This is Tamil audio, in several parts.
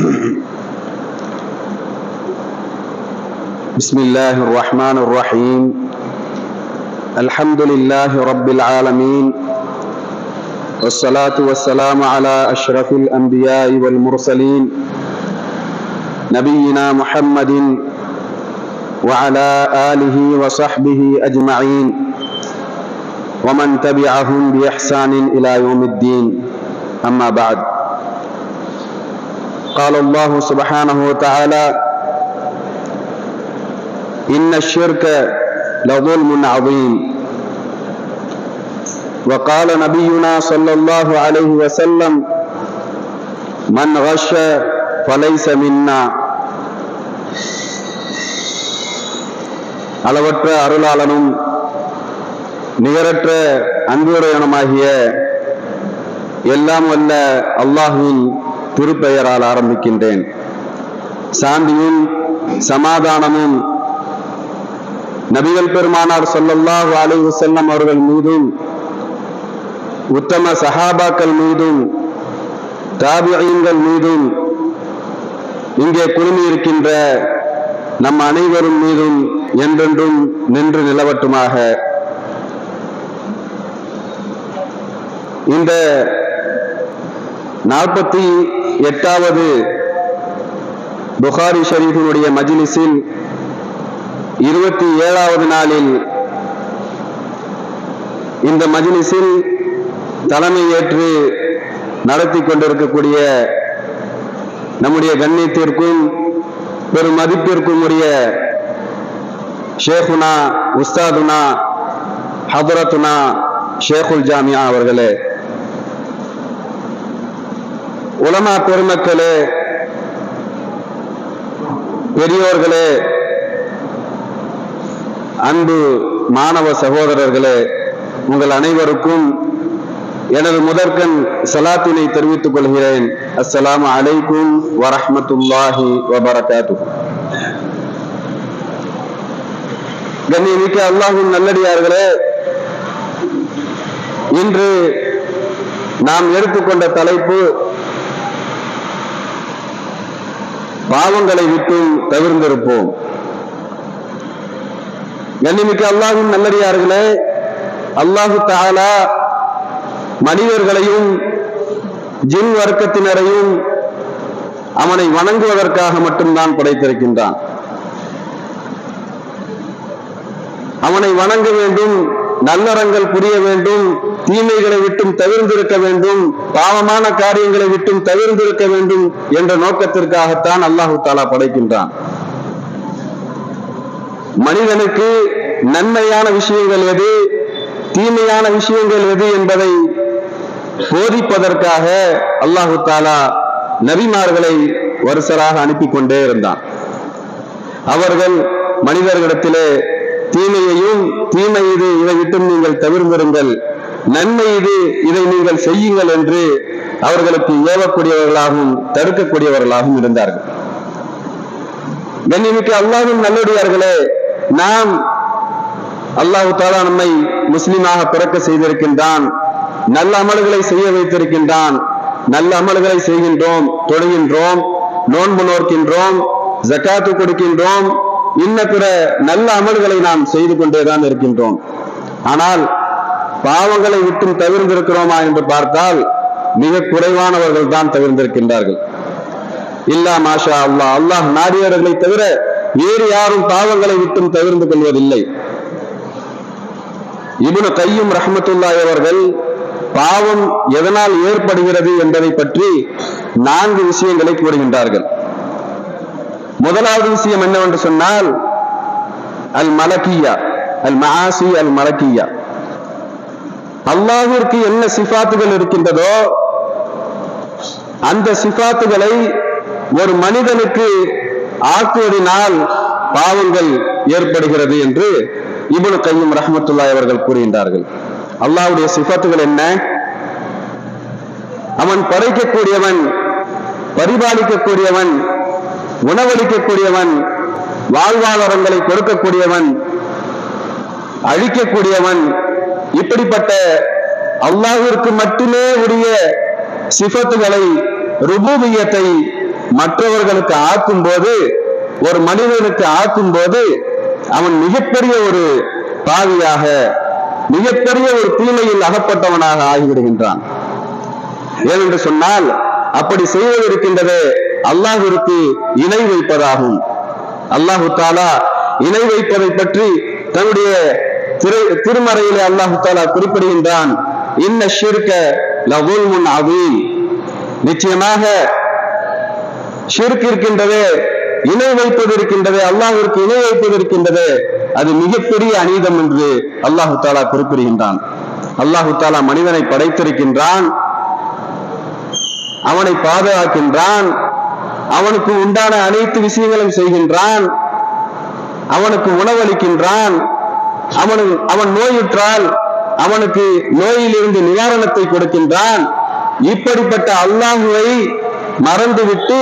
بسم الله الرحمن الرحيم. الحمد لله رب العالمين. والصلاة والسلام على أشرف الأنبياء والمرسلين نبينا محمد وعلى آله وصحبه أجمعين. ومن تبعهم بإحسان إلى يوم الدين. أما بعد. قال الله سبحانه وتعالى إن الشرك لظلم عظيم وقال نبينا صلى الله عليه وسلم من غش فليس منا அளவற்ற அருளாளனும் நிகரற்ற அன்புடையனுமாகிய எல்லாம் வல்ல அல்லாஹுவின் திருப்பெயரால் ஆரம்பிக்கின்றேன். சாந்தியும் சமாதானமும் நபிகள் பெருமானார் சொல்லல்லாஹ் அலைஹி செல்லம் அவர்கள் மீதும் உத்தம சஹாபாக்கள் மீதும் தாபியங்கள் மீதும் இங்கே குழுமியிருக்கின்ற நம் அனைவரும் மீதும் என்றென்றும் நின்று நிலவட்டுமாக. இந்த நாற்பத்தி எட்டாவது புகாரி ஷரீஃபினுடைய மஜ்லிஸில் இருபத்தி ஏழாவது நாளில் இந்த மஜ்லிஸில் தலைமை ஏற்று நடத்தி கொண்டிருக்கக்கூடிய நம்முடைய கண்ணியத்திற்கும் பெரும் மதிப்பிற்கும் உரிய ஷேகுனா உஸ்தாதுனா ஹபரத்துனா ஷேகுல் ஜாமியா அவர்களே. உலமா பெருமக்களே பெரியோர்களே அன்பு மாணவ சகோதரர்களே உங்கள் அனைவருக்கும் எனது முதற்கண் சலாத்தினை தெரிவித்துக் கொள்கிறேன். அஸ்லாம் அலைக்கும் வரஹமத்துல்லாஹி வபரகாத்து கண்ணியமிக்க அல்லாஹின் நல்லடியார்களே இன்று நாம் எடுத்துக்கொண்ட தலைப்பு பாவங்களை விட்டு தவிர்ந்திருப்போம். கண்ணிமிக்க அல்லாஹும் நல்லடியார்களே அல்லாஹு தாலா மனிதர்களையும் ஜின் வர்க்கத்தினரையும் அவனை வணங்குவதற்காக மட்டும்தான் படைத்திருக்கின்றான். அவனை வணங்க வேண்டும் நல்லறங்கள் புரிய வேண்டும் தீமைகளை விட்டும் தவிர்ந்திருக்க வேண்டும் பாவமான காரியங்களை விட்டும் தவிர்ந்திருக்க வேண்டும் என்ற நோக்கத்திற்காகத்தான் அல்லாஹு தாலா படைக்கின்றான். மனிதனுக்கு நன்மையான விஷயங்கள் எது தீமையான விஷயங்கள் எது என்பதை போதிப்பதற்காக அல்லாஹு தாலா நபிமார்களை வருசராக அனுப்பி கொண்டே இருந்தான். அவர்கள் மனிதர்களிடத்திலே தீமையையும் தீமை இது இதை விட்டும் நீங்கள் தவிர்ந்திருங்கள் நன்மை இது இதை நீங்கள் செய்யுங்கள் என்று அவர்களுக்கு ஏவக்கூடியவர்களாகவும் தடுக்கக்கூடியவர்களாகவும் இருந்தார்கள். கண்ணிமிக்க அல்லாஹின் நல்லடியார்களே நாம் அல்லாஹு தாலா நம்மை முஸ்லீமாக பிறக்க செய்திருக்கின்றான் நல்ல அமல்களை செய்ய வைத்திருக்கின்றான் நல்ல அமல்களை செய்கின்றோம் தொழுகின்றோம் நோன்பு நோக்கின்றோம் ஜக்காத்து கொடுக்கின்றோம் இன்ன பிற நல்ல அமல்களை நாம் செய்து கொண்டேதான் இருக்கின்றோம். ஆனால் பாவங்களை விட்டும் தவிர்ந்திருக்கிறோமா என்று பார்த்தால் மிக குறைவானவர்கள் தான் தவிர்ந்திருக்கின்றார்கள். இல்லா மாஷா அல்லாஹ் அல்லாஹ் நாடியவர்களை தவிர வேறு யாரும் பாவங்களை விட்டும் தவிர்ந்து கொள்வதில்லை. இபுன கையும் ரஹமத்துல்லாய் அவர்கள் பாவம் எதனால் ஏற்படுகிறது என்பதை பற்றி நான்கு விஷயங்களை கூறுகின்றார்கள். முதலாவது விஷயம் என்னவென்று சொன்னால் அல் மலக்கியா அல் மாசி அல் மலக்கியா அல்லாஹிற்கு என்ன சிபாத்துகள் இருக்கின்றதோ அந்த சிபாத்துகளை ஒரு மனிதனுக்கு ஆக்குவதினால் பாவங்கள் ஏற்படுகிறது என்று இபுல் கையும் ரஹமத்துல்லாய் அவர்கள் கூறுகின்றார்கள். அல்லாவுடைய சிஃபத்துகள் என்ன? அவன் படைக்கக்கூடியவன் பரிபாலிக்கக்கூடியவன் உணவளிக்கக்கூடியவன் வாழ்வாதாரங்களை கொடுக்கக்கூடியவன் அழிக்கக்கூடியவன் இப்படிப்பட்ட அல்லாஹிற்கு மட்டுமே உரிய சிபத்துகளை ருபூபியத்தை மற்றவர்களுக்கு ஆக்கும் போது ஒரு மனிதனுக்கு ஆக்கும் போது அவன் மிகப்பெரிய ஒரு பாவியாக மிகப்பெரிய ஒரு தீமையில் அகப்பட்டவனாக ஆகிவிடுகின்றான். ஏனென்று சொன்னால் அப்படி செய்வது அல்லாஹிற்கு இணை வைப்பதாகும். அல்லாஹு தாலா இணை வைப்பதை பற்றி தன்னுடைய திரு திருமறையிலே அல்லாஹு தாலா குறிப்பிடுகின்றான் இன்ன ஷிர்க லகுல்முன் அவீம் நிச்சயமாக ஷிர்க் இருக்கின்றது இணை வைப்பது இருக்கின்றது அல்லாஹிற்கு இணை வைப்பது இருக்கின்றது அது மிகப்பெரிய அநீதம் என்று அல்லாஹு தாலா குறிப்பிடுகின்றான். அல்லாஹு தாலா மனிதனை படைத்திருக்கின்றான் அவனை பாதுகாக்கின்றான் அவனுக்கு உண்டான அனைத்து விஷயங்களும் செய்கின்றான் அவனுக்கு உணவளிக்கின்றான் அவனு அவன் நோயுற்றால் அவனுக்கு நோயிலிருந்து நிவாரணத்தை கொடுக்கின்றான். இப்படிப்பட்ட அல்லாஹுவை மறந்துவிட்டு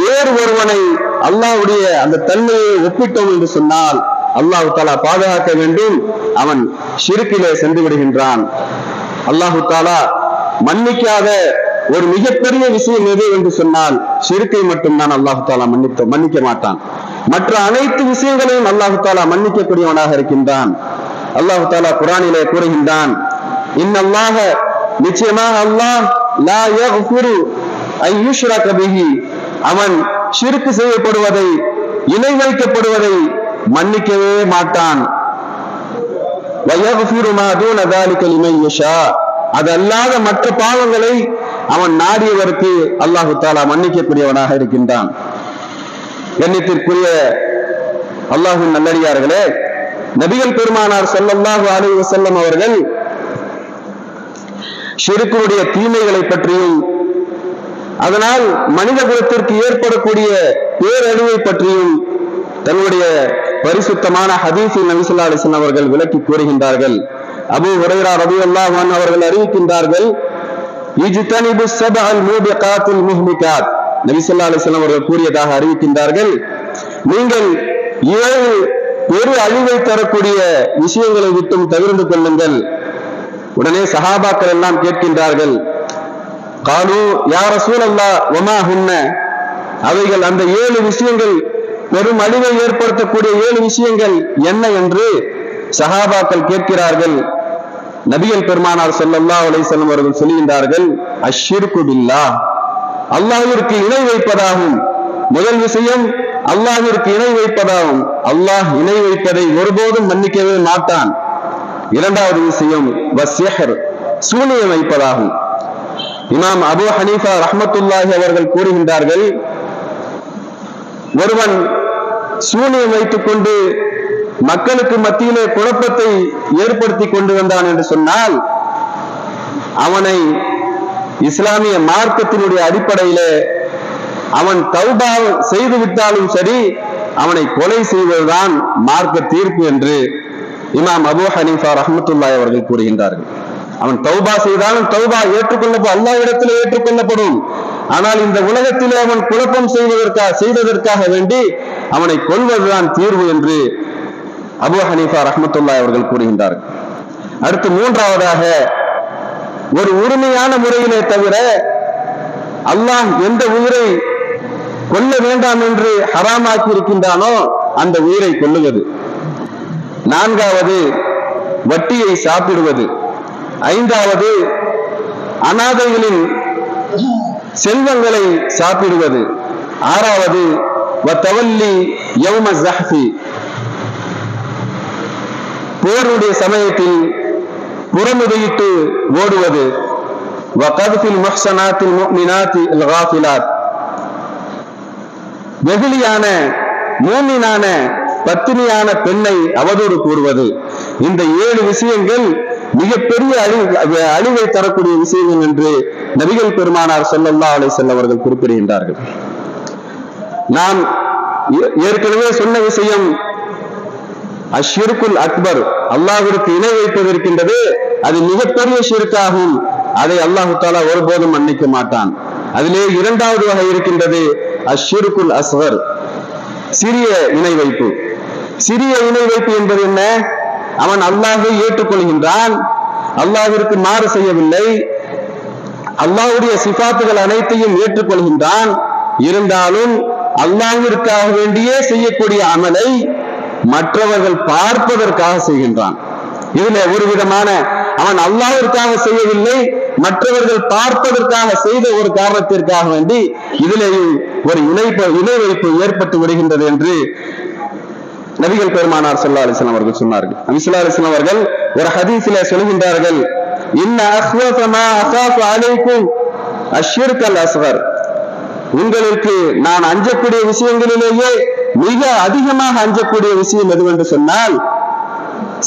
வேறு ஒருவனை அல்லாஹ்வுடைய அந்த தன்மையை ஒப்பிட்டோம் என்று சொன்னால் அல்லாஹு தாலா பாதுகாக்க வேண்டும். அவன் சிறுக்கிலே சென்று விடுகின்றான். அல்லாஹு தாலா மன்னிக்காத ஒரு மிகப்பெரிய விஷயம் எது என்று சொன்னால் சிறுக்கை மட்டும்தான் அல்லாஹு தாலா மன்னித்த மன்னிக்க மாட்டான். மற்ற அனைத்து விஷயங்களையும் அல்லாஹு தாலா மன்னிக்கக்கூடியவனாக இருக்கின்றான். அல்லாஹு தாலா குரானிலே கூறுகின்றான் இன்னல்லாக நிச்சயமாக அல்லாஹ் லா யஃபுரு ஐயுஷ்ரா கபிஹி அவன் சிறுக்கு செய்யப்படுவதை இணை வைக்கப்படுவதை மன்னிக்கவே மாட்டான். அதல்லாத மற்ற பாவங்களை அவன் நாடியவருக்கு அல்லாஹு தாலா மன்னிக்கக்கூடியவனாக இருக்கின்றான். கண்ணியத்திற்குரிய அல்லாஹின் நல்லடியார்களே நபிகள் பெருமானார் ஸல்லல்லாஹு அலைவு செல்லம் அவர்கள் ஷிருக்குடைய தீமைகளை பற்றியும் அதனால் மனித குலத்திற்கு ஏற்படக்கூடிய பேரழிவை பற்றியும் தன்னுடைய பரிசுத்தமான ஹதீஸில் நபிசுல்லா அலிசன் அவர்கள் விளக்கி கூறுகின்றார்கள். அபு ஹுரைரா ரபி அல்லாஹான் அவர்கள் அறிவிக்கின்றார்கள் இஜ்தனிபு சபஅல் மூபிகாத்தில் முஹ்மிகாத். நபி ஸல்லல்லாஹு அவர்கள் கூறியதாக அறிவிக்கின்றார்கள். நீங்கள் ஏழு பெரு அழிவை தரக்கூடிய விஷயங்களை விட்டும் தவிர்ந்து கொள்ளுங்கள். உடனே சஹாபாக்கள் எல்லாம் கேட்கின்றார்கள். காலு யார சூழல்லா ஒமா ஹுன்ன? அவைகள் அந்த ஏழு விஷயங்கள் பெரும் அழிவை ஏற்படுத்தக்கூடிய ஏழு விஷயங்கள் என்ன என்று சஹாபாக்கள் கேட்கிறார்கள். நபிகள் பெருமானார் சொல்லல்லா உலை செல்லும் அவர்கள் சொல்லுகின்றார்கள் அஷ்ஷிர்கு அல்லாஹிற்கு இணை வைப்பதாகும். முதல் விஷயம் அல்லாஹிற்கு இணை வைப்பதாகும். அல்லாஹ் இணை வைப்பதை ஒருபோதும் மன்னிக்கவே மாட்டான். இரண்டாவது விஷயம் வஸ்யஹர் சூனியம் வைப்பதாகும். இமாம் அபு ஹனீஃபா ரஹமத்துல்லாஹி அவர்கள் கூறுகின்றார்கள் ஒருவன் சூனியம் வைத்துக் கொண்டு மக்களுக்கு மத்தியிலே குழப்பத்தை ஏற்படுத்தி கொண்டு வந்தான் என்று சொன்னால் அவனை இஸ்லாமிய மார்க்கத்தினுடைய அடிப்படையிலே அவன் தௌபா செய்து விட்டாலும் சரி அவனை கொலை செய்வதுதான் மார்க்க தீர்ப்பு என்று இமாம் அபு ஹனீஃபா ரஹமத்துல்லாய் அவர்கள் கூறுகின்றார்கள். அவன் தௌபா செய்தாலும் தௌபா ஏற்றுக்கொள்ளப்படும் அல்லா இடத்துல ஏற்றுக்கொள்ளப்படும். ஆனால் இந்த உலகத்திலே அவன் குழப்பம் செய்வதற்காக செய்ததற்காக வேண்டி அவனை கொல்வதுதான் தீர்வு என்று அபு ஹனீஃபா ரஹமத்துல்லாய் அவர்கள் கூறுகின்றார்கள். அடுத்து மூன்றாவதாக ஒரு உரிமையான முறையிலே தவிர அல்லாஹ் எந்த உயிரை கொல்ல வேண்டாம் என்று ஹராமாக்கி இருக்கின்றானோ அந்த உயிரை கொல்லுவது. நான்காவது வட்டியை சாப்பிடுவது. ஐந்தாவது அனாதைகளின் செல்வங்களை சாப்பிடுவது. ஆறாவது வத்தவல்லி யௌம ஜஹ்ஃபி போருடைய சமயத்தில் புறமுதையிட்டு ஓடுவது. வகதுஃபில் முஹ்சனாத்தில் முக்மினாத்தி அல் வெகுளியான மூமினான பத்தினியான பெண்ணை அவதூறு கூறுவது. இந்த ஏழு விஷயங்கள் மிகப்பெரிய அழிவு அழிவை தரக்கூடிய விஷயங்கள் என்று நபிகள் பெருமானார் சொல்லல்லா அலை செல்லவர்கள் குறிப்பிடுகின்றார்கள். நாம் ஏ- ஏற்கனவே சொன்ன விஷயம் அஷ்ஷிருக்குல் அக்பர் அல்லாஹிற்கு இணை வைப்பது இருக்கின்றது அது மிகப்பெரிய ஷிருக்காகும். அதை அல்லாஹு தாலா ஒருபோதும் மன்னிக்க மாட்டான். அதிலே இரண்டாவது வகை இருக்கின்றது அஷ்ஷிருக்குல் அஸ்வர் சிறிய இணை வைப்பு. சிறிய இணை வைப்பு என்பது என்ன? அவன் அல்லாஹை ஏற்றுக்கொள்கின்றான். அல்லாஹிற்கு மாறு செய்யவில்லை. அல்லாஹுடைய சிபாத்துகள் அனைத்தையும் ஏற்றுக்கொள்கின்றான். இருந்தாலும் அல்லாஹிற்காக வேண்டியே செய்யக்கூடிய அமலை மற்றவர்கள் பார்ப்பதற்காக செய்கின்றான். இதுல ஒரு விதமான அவன் அல்லாவிற்காக செய்யவில்லை மற்றவர்கள் பார்ப்பதற்காக செய்த ஒரு காரணத்திற்காக வேண்டி இதிலேயும் ஒரு இணைப்பு இணை வைப்பு ஏற்பட்டு விடுகின்றது என்று நபிகள் பெருமானார் சொல்லா அலிஸ்லாம் அவர்கள் சொன்னார்கள். நபி அலிஸ்லாம் அவர்கள் ஒரு ஹதீஸிலே சொல்கின்றார்கள் இன்ன அஹ்வஃப அலைக்கும் அஷ்ஷிர்கல் உங்களுக்கு நான் அஞ்சக்கூடிய விஷயங்களிலேயே மிக அதிகமாக அஞ்சக்கூடிய விஷயம் எதுவென்று சொன்னால்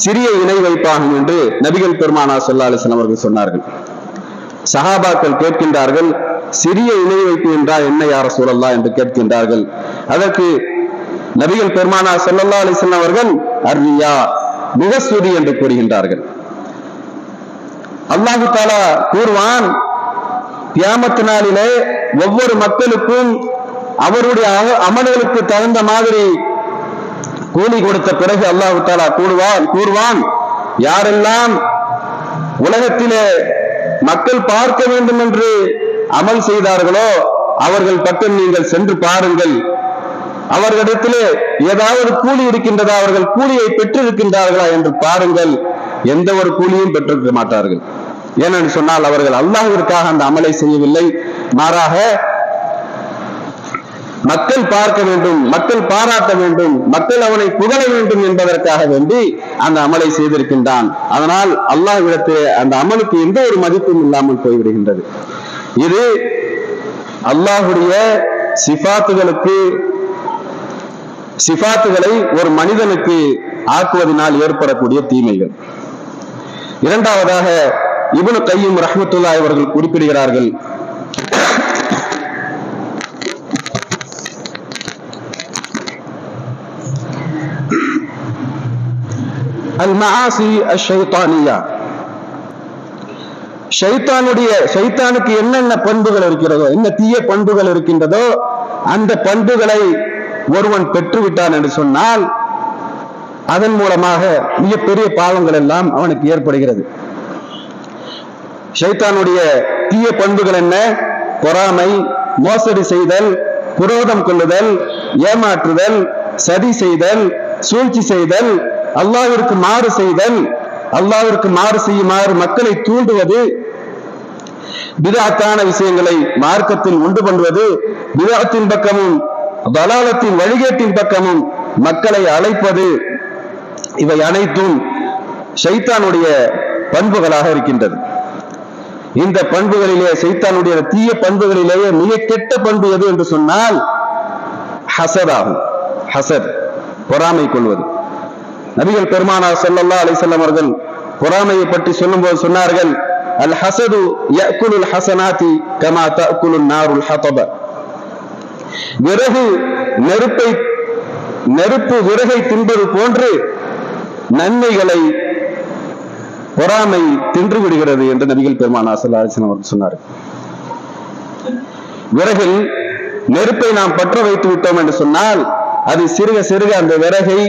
சிறிய இணை வைப்பாகும் என்று நபிகள் பெருமானா சொல்லாலிசன் அவர்கள் சொன்னார்கள். சஹாபாக்கள் கேட்கின்றார்கள் சிறிய இணை வைப்பு என்றால் என்ன யார சூழல்லா என்று கேட்கின்றார்கள். அதற்கு நபிகள் பெருமானா சொல்லல்லா அலிசன் அவர்கள் அர்வியா மிகஸ்துதி என்று கூறுகின்றார்கள். அல்லாஹு தாலா கூறுவான் கியாமத்து நாளிலே ஒவ்வொரு மக்களுக்கும் அவருடைய அம- அமல்களுக்கு தகுந்த மாதிரி கூலி கொடுத்த பிறகு அல்லாஹு தாலா கூறுவான் கூறுவான் யாரெல்லாம் உலகத்திலே மக்கள் பார்க்க வேண்டும் என்று அமல் செய்தார்களோ அவர்கள் பக்கம் நீங்கள் சென்று பாருங்கள். அவர்களிடத்திலே ஏதாவது கூலி இருக்கின்றதா அவர்கள் கூலியை பெற்றிருக்கின்றார்களா என்று பாருங்கள். எந்த ஒரு கூலியும் பெற்றிருக்க மாட்டார்கள். ஏனென்று சொன்னால் அவர்கள் அல்லாஹிற்காக அந்த அமலை செய்யவில்லை. மாறாக மக்கள் பார்க்க வேண்டும் மக்கள் பாராட்ட வேண்டும் மக்கள் அவனை புகழ வேண்டும் என்பதற்காக வேண்டி அந்த அமலை செய்திருக்கின்றான். அதனால் அல்லாஹ்விடத்தில் அந்த அமலுக்கு எந்த ஒரு மதிப்பும் இல்லாமல் போய்விடுகின்றது. இது அல்லாஹுடைய சிபாத்துகளுக்கு சிபாத்துகளை ஒரு மனிதனுக்கு ஆக்குவதனால் ஏற்படக்கூடிய தீமைகள். இரண்டாவதாக இவனு கையும் ரஹமத்துல்லா அவர்கள் குறிப்பிடுகிறார்கள் அல் மஆசி அஷைத்தானியா. ஷைத்தானுடைய ஷைத்தானுக்கு என்னென்ன பண்புகள் இருக்கிறதோ என்ன தீய பண்புகள் இருக்கின்றதோ அந்த பண்புகளை ஒருவன் பெற்றுவிட்டான் என்று சொன்னால் அதன் மூலமாக மிகப்பெரிய பாவங்கள் எல்லாம் அவனுக்கு ஏற்படுகிறது. ஷைத்தானுடைய தீய பண்புகள் என்ன? பொறாமை மோசடி செய்தல் குரோதம் கொள்ளுதல் ஏமாற்றுதல் சதி செய்தல் சூழ்ச்சி செய்தல் அல்லாவிற்கு மாறு செய்தல் அல்லாவிற்கு மாறு செய்யுமாறு மக்களை தூண்டுவது விதாத்தான விஷயங்களை மார்க்கத்தில் உண்டு பண்ணுவது விதாத்தின் பக்கமும் பலாலத்தின் வழிகேட்டின் பக்கமும் மக்களை அழைப்பது இவை அனைத்தும் ஷைத்தானுடைய பண்புகளாக இருக்கின்றது. இந்த பண்புகளிலே சைத்தானுடைய தீய பண்புகளிலேயே மிக கெட்ட பண்பு எது என்று சொன்னால் ஹசத் ஆகும் ஹசத் பொறாமை கொள்வது. நபிகள் பெருமானார் சொல்லல்லா அலைஹி அவர்கள் பொறாமையை பற்றி சொல்லும்போது சொன்னார்கள் அல் ஹசது யக்குலுல் ஹசனாதி கமா தஅகுலுன் நாருல் ஹதப. விறகு நெருப்பை நெருப்பு விறகை தின்பது போன்று நன்மைகளை பொறாமை தின்று விடுகிறது என்று நபிகள் பெருமானா சல்லாஹன் அவர்கள் சொன்னார் விறகில் நெருப்பை நாம் பற்ற வைத்து விட்டோம் என்று சொன்னால் அது சிறுக சிறுக அந்த விறகை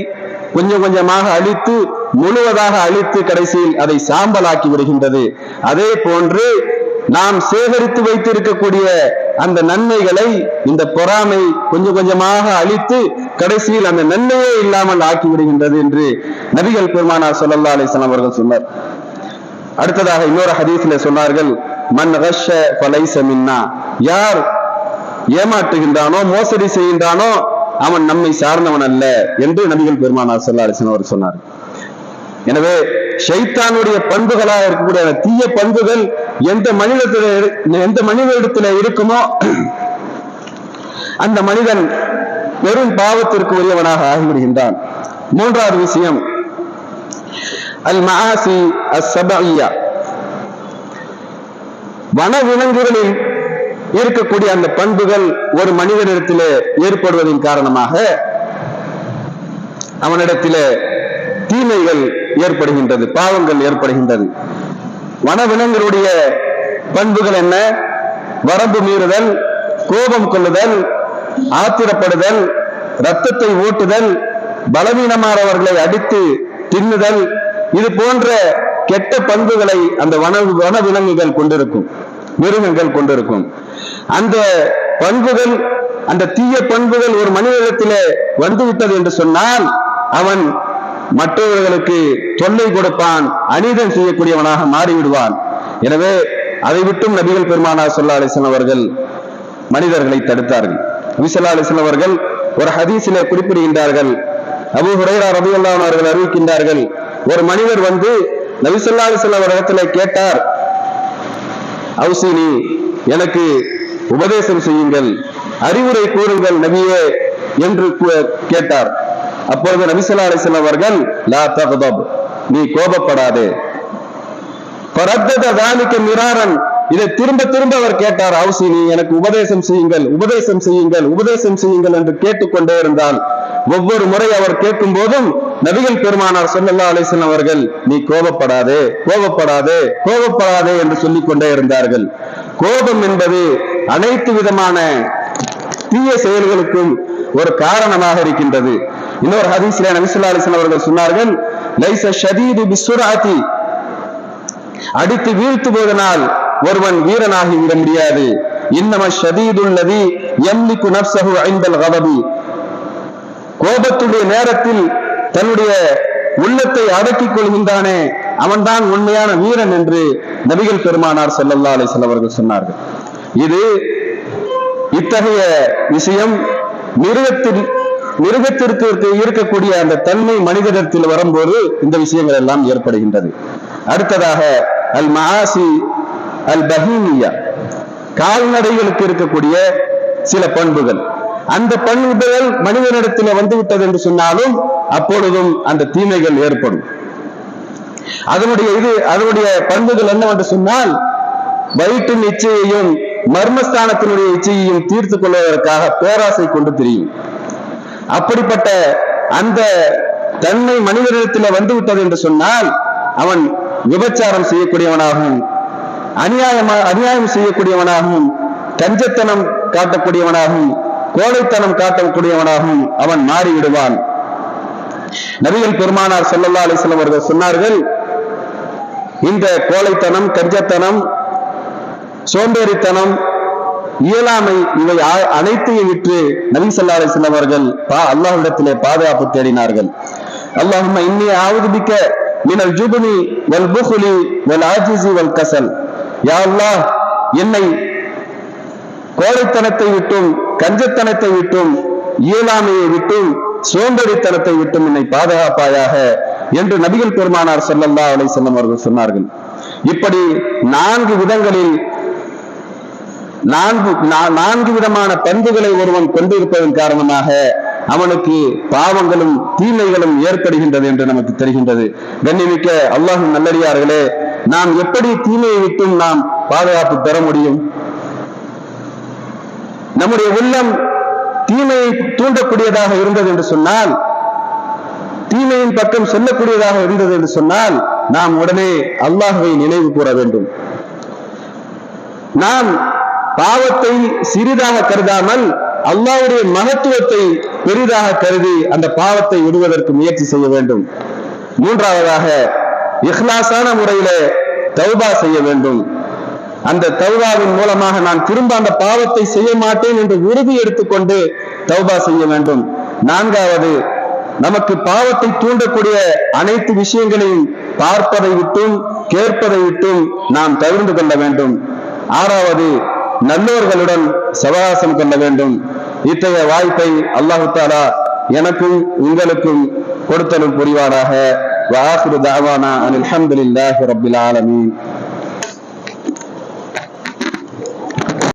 கொஞ்சம் கொஞ்சமாக அழித்து முழுவதாக அழித்து கடைசியில் அதை சாம்பலாக்கி விடுகின்றது. அதே போன்று நாம் சேகரித்து வைத்திருக்கக்கூடிய அந்த நன்மைகளை இந்த பொறாமை கொஞ்சம் கொஞ்சமாக அழித்து கடைசியில் அந்த நன்மையே இல்லாமல் ஆக்கி விடுகின்றது என்று நபிகள் பெருமானார் சொல்லல்லா அலிஸ்லாம் அவர்கள் சொன்னார். அடுத்ததாக இன்னொரு ஹதீஸ்ல சொன்னார்கள் மன் ரஷ பலைசமின்னா யார் ஏமாற்றுகின்றானோ மோசடி செய்கின்றானோ அவன் நம்மை சார்ந்தவன் அல்ல என்று நபிகள் பெருமானார் செல்லாரிசன் அவர் சொன்னார் எனவே ஷைத்தானுடைய பண்புகளாக இருக்கக்கூடிய தீய பண்புகள் எந்த மனிதத்தில் எந்த மனிதனிடத்தில் இருக்குமோ அந்த மனிதன் பெரும் பாவத்திற்கு உரியவனாக ஆகிவிடுகின்றான். மூன்றாவது விஷயம் அல் மஆசி வன வனவிலங்குகளில் இருக்கக்கூடிய அந்த பண்புகள் ஒரு மனிதனிடத்திலே ஏற்படுவதன் காரணமாக அவனிடத்திலே தீமைகள் ஏற்படுகின்றது பாவங்கள் ஏற்படுகின்றது. வனவிலங்குடைய பண்புகள் என்ன? வரம்பு மீறுதல் கோபம் கொள்ளுதல் ஆத்திரப்படுதல் ரத்தத்தை ஓட்டுதல் பலவீனமானவர்களை அடித்து தின்னுதல் இது போன்ற கெட்ட பண்புகளை அந்த வன வனவிலங்குகள் கொண்டிருக்கும் மிருகங்கள் கொண்டிருக்கும். அந்த பண்புகள் அந்த தீய பண்புகள் ஒரு மனிதனிடத்திலே வந்துவிட்டது என்று சொன்னால் அவன் மற்றவர்களுக்கு தொல்லை கொடுப்பான் அநீதம் செய்யக்கூடியவனாக மாறிவிடுவான். எனவே அதை விட்டும் நபிகள் பெருமானார் சொல்லா அலிசன் அவர்கள் மனிதர்களை தடுத்தார்கள். நபிசல்லா அலிசன் அவர்கள் ஒரு ஹதீஸில குறிப்பிடுகின்றார்கள். அபு ஹுரேரா ரபியுல்லான் அவர்கள் அறிவிக்கின்றார்கள் ஒரு மனிதர் வந்து நபிசல்லா அலிசன் அவரிடத்துல கேட்டார் அவுசினி எனக்கு உபதேசம் செய்யுங்கள். அறிவுரை கூறுங்கள் நபியே என்று கூ- கேட்டார். அப்பொழுது நபிசல்லா அலிசன் அவர்கள் லா தகதப் நீ கோபப்படாதே. பரத்தத தாலிக்க மிராரன். இதை திரும்ப திரும்ப அவர் கேட்டார். அவசி நீ எனக்கு உபதேசம் செய்யுங்கள் உபதேசம் செய்யுங்கள் உபதேசம் செய்யுங்கள் என்று கேட்டுக்கொண்டே இருந்தால் ஒவ்வொரு முறை அவர் கேட்கும் போதும் நபிகள் பெருமானார் சொல்லல்லா அலிசன் அவர்கள் நீ கோபப்படாதே கோபப்படாதே கோபப்படாதே என்று சொல்லிக் கொண்டே இருந்தார்கள். கோபம் என்பது அனைத்து விதமான தீய செயல்களுக்கும் ஒரு காரணமாக இருக்கின்றது. இன்னொரு ஹதீஸ்ல நபிசுல்லா ஸல்லல்லாஹு அவர்கள் சொன்னார்கள் லைச ஷதீது பிஸ்ஸுராத்தி அடித்து வீழ்த்துவதனால் ஒருவன் வீரனாகி விட முடியாது. இன்னம ஷதீதுள்ளதி எம்லிக்கு நப்சஹு ஐந்தல் கவபி கோபத்துடைய நேரத்தில் தன்னுடைய உள்ளத்தை அடக்கிக் கொள்கின்றானே அவன்தான் உண்மையான வீரன் என்று நபிகள் பெருமானார் செல்லல்லா அலைஹி அவர்கள் சொன்னார்கள். இது இத்தகைய விஷயம் மிருகத்தில் மிருகத்திற்கு இருக்கக்கூடிய அந்த தன்மை மனிதனிடத்தில் வரும்போது இந்த விஷயங்கள் எல்லாம் ஏற்படுகின்றது. அடுத்ததாக அல் மஆசி அல் பஹீமியா கால்நடைகளுக்கு இருக்கக்கூடிய சில பண்புகள். அந்த பண்புகள் மனிதனிடத்தில் வந்துவிட்டது என்று சொன்னாலும் அப்பொழுதும் அந்த தீமைகள் ஏற்படும். அதனுடைய இது அதனுடைய பண்புகள் என்னவென்று சொன்னால் வயிற்றின் இச்சையையும் மர்மஸ்தானத்தினுடைய இச்சையையும் தீர்த்து கொள்வதற்காக பேராசை கொண்டு திரியும். அப்படிப்பட்ட அந்த தன்மை மனிதனிடத்தில் வந்துவிட்டது என்று சொன்னால் அவன் விபச்சாரம் செய்யக்கூடியவனாகவும் அநியாயமா அநியாயம் செய்யக்கூடியவனாகவும் கஞ்சத்தனம் காட்டக்கூடியவனாகவும் கோழைத்தனம் காட்டக்கூடியவனாகவும் அவன் மாறிவிடுவான். நபிகள் பெருமானார் செல்லல்லா அலிஸ்லம் அவர்கள் சொன்னார்கள் இந்த கோழைத்தனம் கஞ்சத்தனம் சோம்பேறித்தனம் இயலாமை இவை அ- அனைத்தையும் விற்று நபி ஸல்லல்லாஹு அலைஹி அவர்கள் பா அல்லாஹ்விடத்திலே பாதுகாப்பு தேடினார்கள். அல்லாஹும்ம இன்னி அஊது மினல் ஜுபுனி வல் புகுலி வல் ஆஜிசி வல் கசல் யா அல்லாஹ் என்னை கோழைத்தனத்தை விட்டும் கஞ்சத்தனத்தை விட்டும் இயலாமையை விட்டும் சோம்பேறித்தனத்தை விட்டும் என்னை பாதுகாப்பாயாக என்று நபிகள் பெருமானார் செல்லல்லா அலை வஸல்லம் அவர்கள் சொன்னார்கள். இப்படி நான்கு விதங்களில் நான்கு நா- நான்கு விதமான பண்புகளை ஒருவன் கொண்டிருப்பதன் காரணமாக அவனுக்கு பாவங்களும் தீமைகளும் ஏற்படுகின்றது என்று நமக்கு தெரிகின்றது. கண்ணிமிக்க அல்லாஹும் நல்லடியார்களே நாம் எப்படி தீமையை விட்டும் நாம் பாதுகாப்பு பெற முடியும்? நம்முடைய உள்ளம் தீமையை தூண்டக்கூடியதாக இருந்தது என்று சொன்னால் தீமையின் பக்கம் செல்லக்கூடியதாக இருந்தது என்று சொன்னால் நாம் உடனே அல்லாஹுவை நினைவு கூற வேண்டும். நாம் பாவத்தை சிறிதாக கருதாமல் அல்லாவுடைய மகத்துவத்தை பெரிதாக கருதி அந்த பாவத்தை விடுவதற்கு முயற்சி செய்ய வேண்டும். மூன்றாவதாக இஹ்லாசான முறையில தௌபா செய்ய வேண்டும். அந்த தௌபாவின் மூலமாக நான் திரும்ப அந்த பாவத்தை செய்ய மாட்டேன் என்று உறுதி எடுத்துக்கொண்டு தௌபா செய்ய வேண்டும். நான்காவது நமக்கு பாவத்தை தூண்டக்கூடிய அனைத்து விஷயங்களையும் பார்ப்பதை விட்டும் கேட்பதை விட்டும் நாம் தவிர்ந்து கொள்ள வேண்டும். ஆறாவது நல்லோர்களுடன் சவகாசம் கொள்ள வேண்டும். இத்தகைய வாய்ப்பை அல்லாஹு தாலா எனக்கும் உங்களுக்கும் கொடுத்தலும் புரிவாராக வாஹிரு தாவானா அனில் அல்ஹம்துலில்லாஹி ஆலமீன்.